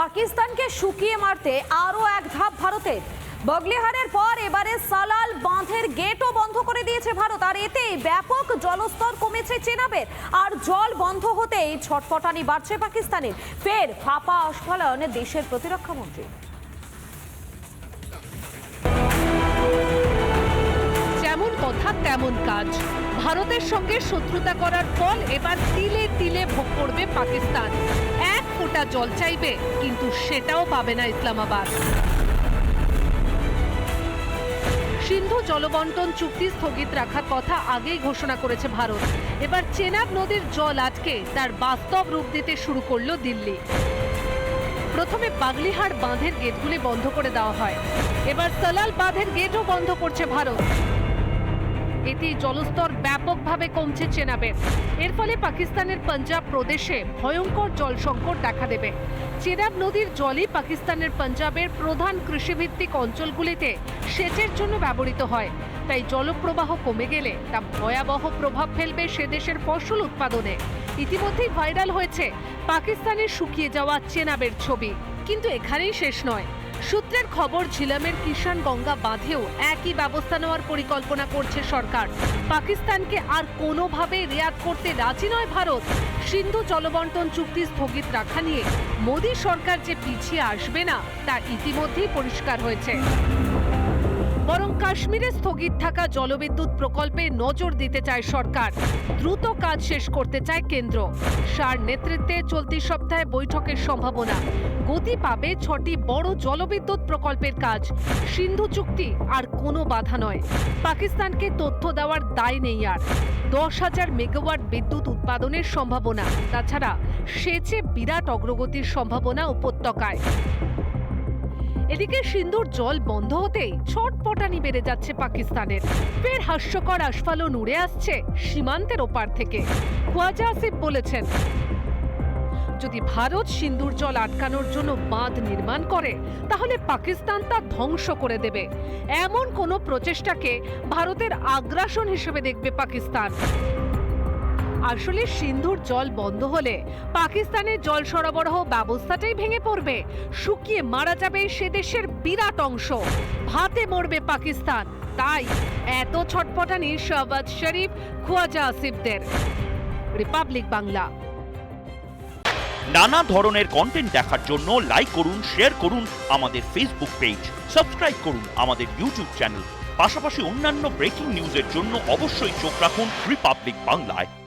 পাকিস্তানকে শুকিয়ে মারতে আরও এক ধাপ ভারতের। বগলিহারের পর এবারে সালাল বাঁধের গেটও বন্ধ করে দিয়েছে ভারত, আর এতে ব্যাপক জলস্তর কমেছে চেনাবের। আর জল বন্ধ হতেই ছটফটানি বাড়ছে পাকিস্তানের। ফের ফাপা আস্ফালন দেশের প্রতিরক্ষা মন্ত্রী যেমন কথা, তেমন কাজ। ভারতের সঙ্গে শত্রুতা করার ফল এবার তিলে তিলে ভোগ করবে পাকিস্তান। ফোঁটা জল চাইবে, কিন্তু সেটাও পাবে না ইসলামাবাদ। সিন্ধু জলবন্টন চুক্তি স্থগিত রাখার কথা আগেই ঘোষণা করেছে ভারত। এবার চেনাব নদীর জল আটকে তার বাস্তব রূপ দিতে শুরু করল দিল্লি। প্রথমে বাগলিহাট বাঁধের গেটগুলি বন্ধ করে দেওয়া হয়। এবার সালাল বাঁধের গেটও বন্ধ করছে ভারত। এতে জলস্তর ব্যাপকভাবে কমছে চেনাবের এর ফলে পাকিস্তানের পাঞ্জাব প্রদেশে ভয়ঙ্কর জল সংকট দেখা দেবে। চেনাব নদীর জলই পাকিস্তানের পাঞ্জাবের প্রধান কৃষিভিত্তিক অঞ্চলগুলিতে সেচের জন্য ব্যবহৃত হয়। তাই জলপ্রবাহ কমে গেলে তা ভয়াবহ প্রভাব ফেলবে সে দেশের ফসল উৎপাদনে। ইতিমধ্যেই ভাইরাল হয়েছে পাকিস্তানের শুকিয়ে যাওয়া চেনাবের ছবি। কিন্তু এখানেই শেষ নয়। সূত্রের খবর, ঝিলামের কিষান গঙ্গা বাঁধেও একই ব্যবস্থা নেওয়ার পরিকল্পনা করছে সরকার। পাকিস্তানকে আর কোনোভাবে রেয়াত করতে রাজি নয় ভারত। সিন্ধু জলবন্টন চুক্তি স্থগিত রাখা নিয়ে মোদী সরকার যে পিছিয়ে আসবে না, তা ইতিমধ্যেই পরিষ্কার হয়েছে। বরং কাশ্মীরে স্থগিত থাকা জলবিদ্যুৎ প্রকল্পে নজর দিতে চায় সরকার। দ্রুত কাজ শেষ করতে চায় কেন্দ্র। সার নেতৃত্বে চলতি সপ্তাহে বৈঠকের সম্ভাবনা। গতি পাবে ছটি বড় জলবিদ্যুৎ প্রকল্পের কাজ। সিন্ধু চুক্তি আর কোনো বাধা নয়। পাকিস্তানকে তথ্য দেওয়ার দায় নেই আর। দশ হাজার মেগাওয়াট বিদ্যুৎ উৎপাদনের সম্ভাবনা। তাছাড়া সেচে বিরাট অগ্রগতির সম্ভাবনা উপত্যকায়। এদিকে সিন্ধুর জল বন্ধ হতেই ছটপটানি বেড়ে যাচ্ছে পাকিস্তানের। ফের হাস্যকর আস্ফালন উড়ে আসছে সীমান্তের ওপার থেকে। খোয়াজা আসিফ বলেছেন, যদি ভারত সিন্দুর জল আটকানোর জন্য বাঁধ নির্মাণ করে, তাহলে পাকিস্তান তা ধ্বংস করে দেবে। এমন কোনো প্রচেষ্টাকে ভারতের আগ্রাসন হিসেবে দেখবে পাকিস্তান। আসলে সিন্ধুর জল বন্ধ হলে পাকিস্তানের জল সরবরাহ ব্যবস্থাটাই ভেঙে পড়বে। শুকিয়ে মারা যাবে সে দেশের বিরাট অংশ। ভাতে মরবে পাকিস্তান। তাই এত ছটপটানি শাহবাজ শরীফ, খোয়াজা আসিফদের। রিপাবলিক বাংলা। নানা ধরনের কন্টেন্ট দেখার জন্য লাইক করুন শেয়ার করুন আমাদের ফেসবুক পেজ সাবস্ক্রাইব করুন আমাদের ইউটিউব চ্যানেল পাশাপাশি অন্যান্য ব্রেকিং নিউজের জন্য অবশ্যই চোখ রাখুন রিপাবলিক বাংলায়